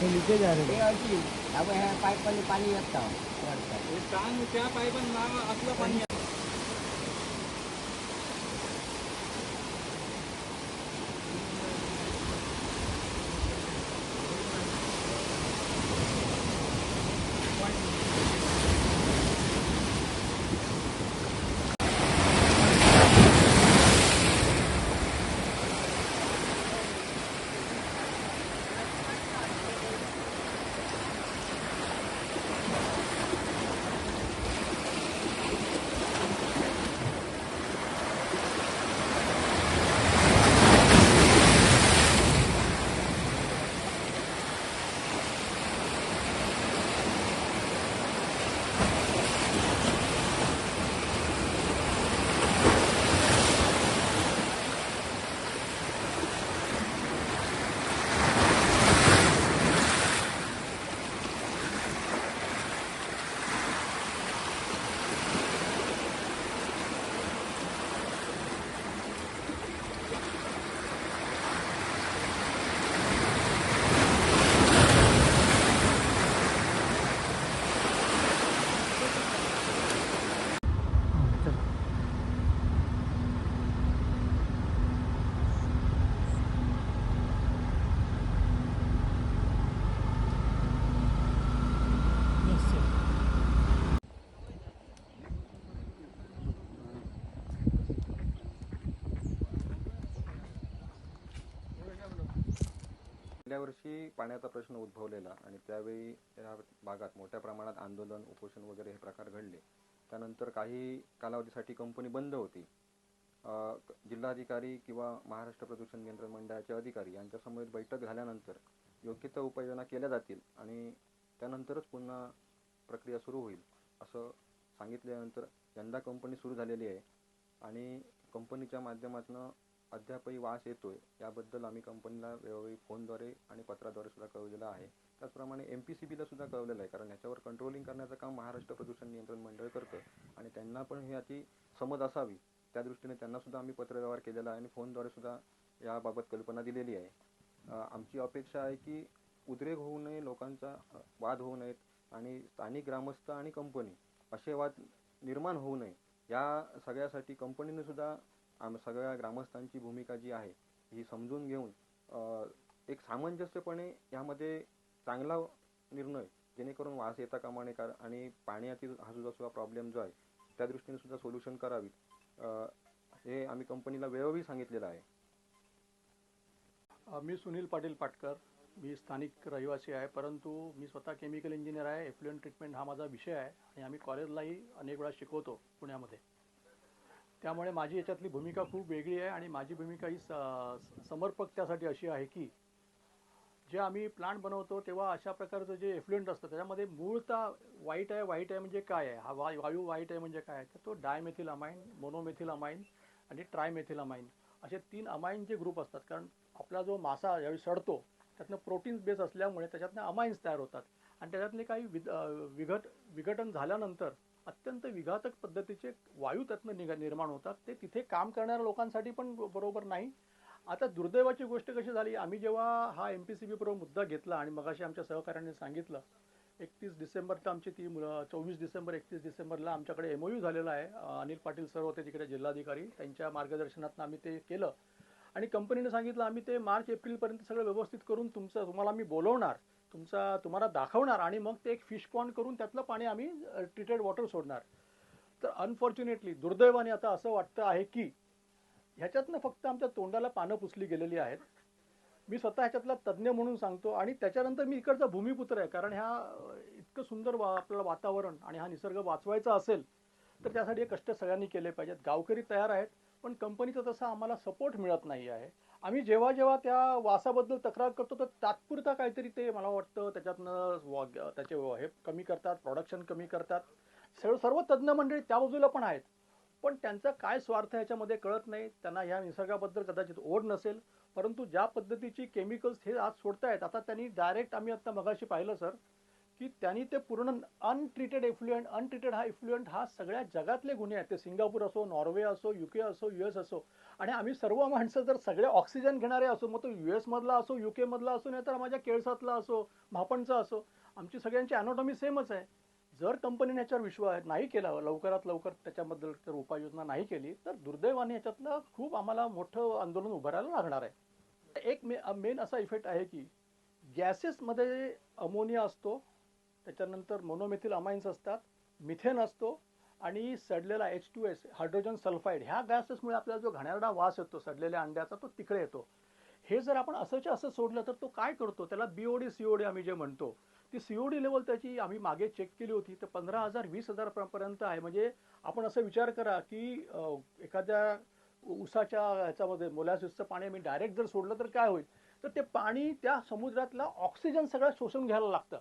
हे लिकेज आहे हे अशी आपण ह्या पाईपमध्ये पाणी येतं. हे त्या पाईपान असलं पाणी गेल्या वर्षी पाण्याचा प्रश्न उद्भवलेला आणि त्यावेळी या भागात मोठ्या प्रमाणात आंदोलन उपोषण वगैरे हे प्रकार घडले. त्यानंतर काही कालावधीसाठी कंपनी बंद होती. जिल्हाधिकारी किंवा महाराष्ट्र प्रदूषण नियंत्रण मंडळाचे अधिकारी यांच्यासमवेत बैठक झाल्यानंतर योग्य त्या उपाययोजना केल्या जातील आणि त्यानंतरच पुन्हा प्रक्रिया सुरू होईल असं सांगितल्यानंतर यंदा कंपनी सुरू झालेली आहे. आणि कंपनीच्या माध्यमातून अद्यापही वास येतोय याबद्दल आम्ही कंपनीला वेळोवेळी फोनद्वारे आणि पत्राद्वारे सुद्धा कळवलेलं आहे. त्याचप्रमाणे एम पी सी बीला सुद्धा कळवलेलं आहे कारण याच्यावर कंट्रोलिंग करण्याचं काम महाराष्ट्र प्रदूषण नियंत्रण मंडळ करतं आणि त्यांना पण याची समज असावी. त्या दृष्टीने त्यांना सुद्धा आम्ही पत्रव्यवहार केलेला आहे आणि फोनद्वारे सुद्धा याबाबत कल्पना दिलेली आहे. आमची अपेक्षा आहे की उद्रेक होऊ नये लोकांचा वाद होऊ नयेत आणि स्थानिक ग्रामस्थ आणि कंपनी असे वाद निर्माण होऊ नये या सगळ्यासाठी कंपनीने सुद्धा आम सगळ्या ग्रामस्थांची भूमिका जी आहे ही समजून घेऊन एक सामंजस्यपणे यामध्ये चांगला निर्णय जेणेकरून वास येता कामा नये कार आणि पाण्यातील हा सुद्धा सुद्धा प्रॉब्लेम जो आहे त्या दृष्टीने सुद्धा सोल्युशन करावीत. हे आम्ही कंपनीला वेळोवेळी सांगितलेलं आहे. मी सुनील पाटील पाटकर. मी स्थानिक रहिवासी आहे परंतु मी स्वतः केमिकल इंजिनियर आहे. एफ्लुएंट ट्रीटमेंट हा माझा विषय आहे आणि आम्ही कॉलेजलाही अनेक वेळा शिकवतो पुण्यामध्ये. त्यामुळे माझी याच्यातली भूमिका खूप वेगळी आहे आणि माझी भूमिका ही स समर्पक त्यासाठी अशी आहे की जे आम्ही प्लांट बनवतो तेव्हा अशा प्रकारचं जे एफ्लुएंट असतं त्याच्यामध्ये मूळतः वाईट आहे वाईट आहे म्हणजे काय आहे? हा वा वायू वाईट आहे म्हणजे काय तर तो डायमेथिल अमाइन मोनोमेथिल अमाइन आणि ट्रायमेथिल अमाइन असे तीन अमाइनचे ग्रुप असतात. कारण आपला जो मासा ज्यावेळी सडतो त्यातनं प्रोटीन्स बेस असल्यामुळे त्याच्यातनं अमाइन्स तयार होतात. आणि त्याच्यातले काही विद विघट विघटन झाल्यानंतर अत्यंत विघातक पद्धतीचे वायू त्यातनं निर्माण होतात. ते तिथे काम करणाऱ्या लोकांसाठी पण बरोबर नाही. आता दुर्दैवाची गोष्ट कशी झाली? आम्ही जेव्हा हा एम पी सी बी बरोबर मुद्दा घेतला आणि मगाशी आमच्या सहकाऱ्यांनी सांगितलं एकतीस डिसेंबरचं आमची ती मुलं चोवीस डिसेंबर एकतीस डिसेंबरला आमच्याकडे एम यू झालेला आहे. अनिल पाटील सर होते तिकडे जिल्हाधिकारी. त्यांच्या मार्गदर्शनातून आम्ही ते केलं. आणि कंपनीने सांगितलं आम्ही ते मार्च एप्रिलपर्यंत सगळं व्यवस्थित करून तुमचं तुम्हाला आम्ही बोलवणार. तुमचा तुम्हाला दाखवणार आणि मग ते एक फिश पॉन्ड करून त्यातलं पाणी आम्ही ट्रीटेड वॉटर सोडणार. तर अनफॉर्च्युनेटली दुर्दैवाने आता असं वाटतं आहे की ह्याच्यातनं फक्त आमच्या तोंडाला पानं पुसली गेलेली आहेत. मी स्वतः ह्याच्यातला तज्ज्ञ म्हणून सांगतो आणि त्याच्यानंतर मी इकडचा भूमिपुत्र आहे. कारण ह्या इतकं सुंदर वा आपल्याला वातावरण आणि हा निसर्ग वाचवायचा असेल तर त्यासाठी हे कष्ट सगळ्यांनी केले पाहिजेत. गावकरी तयार आहेत. पण कंपनीचा तसा आम्हाला सपोर्ट मिळत नाही आहे. आम्ही जेव्हा जेव्हा त्या वासाबद्दल तक्रार करतो तर तात्पुरता काहीतरी ते मला वाटतं त्याच्यातनं त्याचे हे कमी करतात प्रोडक्शन कमी करतात. सर्व सर्व तज्ज्ञ मंडळी त्या बाजूला पण आहेत. पण त्यांचा काय स्वार्थ याच्यामध्ये कळत नाही. त्यांना ह्या निसर्गाबद्दल कदाचित ओढ नसेल. परंतु ज्या पद्धतीची केमिकल्स हे आज सोडतायत आता त्यांनी डायरेक्ट आम्ही आता मगाशी पाहिलं सर की त्यांनी ते पूर्ण अनट्रीटेड इफ्लुएंट अनट्रीटेड हा इफ्लुएंट हा सगळ्या जगातले गुन्हे आहेत. ते सिंगापूर असो नॉर्वे असो युके असो यू एस असो. आणि आम्ही सर्व माणसं जर सगळे ऑक्सिजन घेणारे असो मग तो यू एसमधला असो युके मधला असो नाही तर माझ्या केळसातला असो म्हापणचा असो आमची सगळ्यांची अनॉटॉमी सेमच आहे. जर कंपनीने याच्यावर विश्वास नाही केला लवकरात लवकर त्याच्याबद्दल जर उपाययोजना नाही केली तर दुर्दैवाने याच्यातलं खूप आम्हाला मोठं आंदोलन उभारायला लागणार आहे. एक मे मेन असा इफेक्ट आहे की गॅसेसमध्ये अमोनिया असतो त्याच्यानंतर मोनोमेथिल अमाइन्स असतात मिथेन असतो आणि सडलेला H two S hydrogen sulphide ह्या गॅसेसमुळे आपल्याला जो घाणेरडा वास येतो सडलेल्या अंड्याचा तो तिकडे येतो. हे जर आपण असंच्या असं सोडलं तर तो काय करतो? त्याला बीओडी सीओडी आम्ही जे म्हणतो ती सीओडी लेवल त्याची आम्ही मागे चेक केली होती तर पंधरा हजार वीस हजारपर्यंत आहे. म्हणजे आपण असं विचार करा की एखाद्या उसाच्या ह्याच्यामध्ये मोलॅसिसचं पाणी आम्ही डायरेक्ट जर सोडलं तर काय होईल? तर ते पाणी त्या समुद्रातला ऑक्सिजन सगळं शोषून घ्यायला लागतं.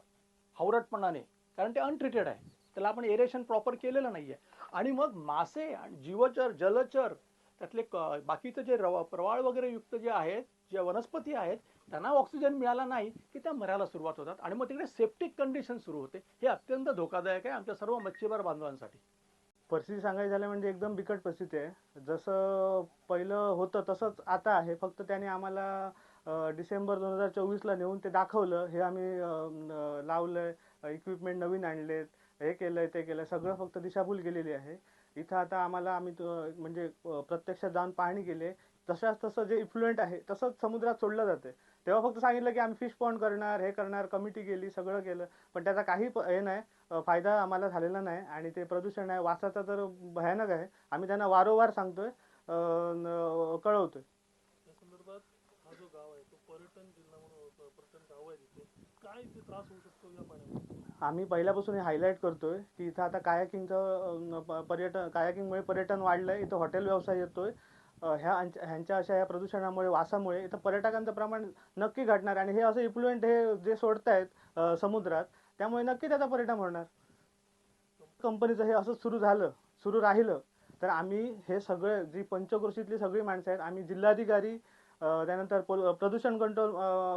हावरटपणाने कारण ते अनट्रीटेड आहे. त्याला आपण एरेशन प्रॉपर केलेलं नाही आहे आणि मग मासे आणि जीवचर जलचर त्यातले क- बाकीचं जे रवा प्रवाळ वगैरे युक्त जे आहेत जे वनस्पती आहेत त्यांना ऑक्सिजन मिळाला नाही की त्या मरायला सुरुवात होतात. आणि मग तिकडे सेप्टिक कंडिशन सुरू होते. हे अत्यंत धोकादायक आहे आमच्या सर्व मच्छीमार बांधवांसाठी. परिस्थिती सांगायची झालं म्हणजे एकदम बिकट परिस्थिती आहे. जसं पहिलं होतं तसंच आता आहे. फक्त त्याने आम्हाला डिसेंबर दोन हजार चोवीसला नेऊन ते दाखवलं. हे आम्ही लावलंय इक्विपमेंट नवीन आणलेत हे केलंय ते केलंय सगळं फक्त दिशाभूल केलेली आहे. इथं आता आम्हाला आम्ही तो- म्हणजे प्रत्यक्षात जाऊन पाहणी केली तशाच तसं जे इफ्लुएंट आहे तसंच समुद्रात सोडलं जाते तेव्हा फक्त सांगितलं की आम्ही फिश पॉन्ड करणार हे करणार कमिटी केली सगळं केलं. पण त्याचा काही प- हे नाही फायदा आम्हाला झालेला नाही आणि ते प्रदूषण आहे. वासाचा तर भयानक आहे. आम्ही त्यांना वारंवार सांगतोय कळवतोय. हा जो गाव आहे तो पर्यटन जिल्हा म्हणून ओळखला पर्यटन गाव आहे तिथे. काय इथे त्रास होऊ शकतो या पाण्यामुळे आम्ही पहिल्यापासून हे हायलाईट करतोय की इथं आता कायाकिंगचं पर्यटन कायाकिंगमुळे पर्यटन वाढलंय इथं हॉटेल व्यवसाय येतोय. ह्या ह्यांच्या अशा या प्रदूषणामुळे वासामुळे इथं पर्यटकांचं प्रमाण नक्की घटणार आणि हे असं इफ्लुएंट हे जे सोडतायत समुद्रात त्यामुळे नक्की त्याचा परिणाम होणार. कंपनीचं हे असं सुरू झालं सुरू राहिलं तर आम्ही हे सगळे जी पंचक्रोशीतली सगळी माणसं आहेत आम्ही जिल्हाधिकारी त्यानंतर पोल- प्रदूषण कंट्रोल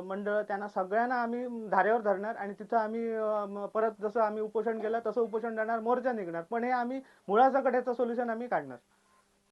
मंडळ त्यांना सगळ्यांना आम्ही धारेवर धरणार आणि तिथं आम्ही परत जसं आम्ही उपोषण केलं तसं उपोषण देणार मोर्चा निघणार. पण हे आम्ही मुळासकट याचं सोल्युशन आम्ही काढणार.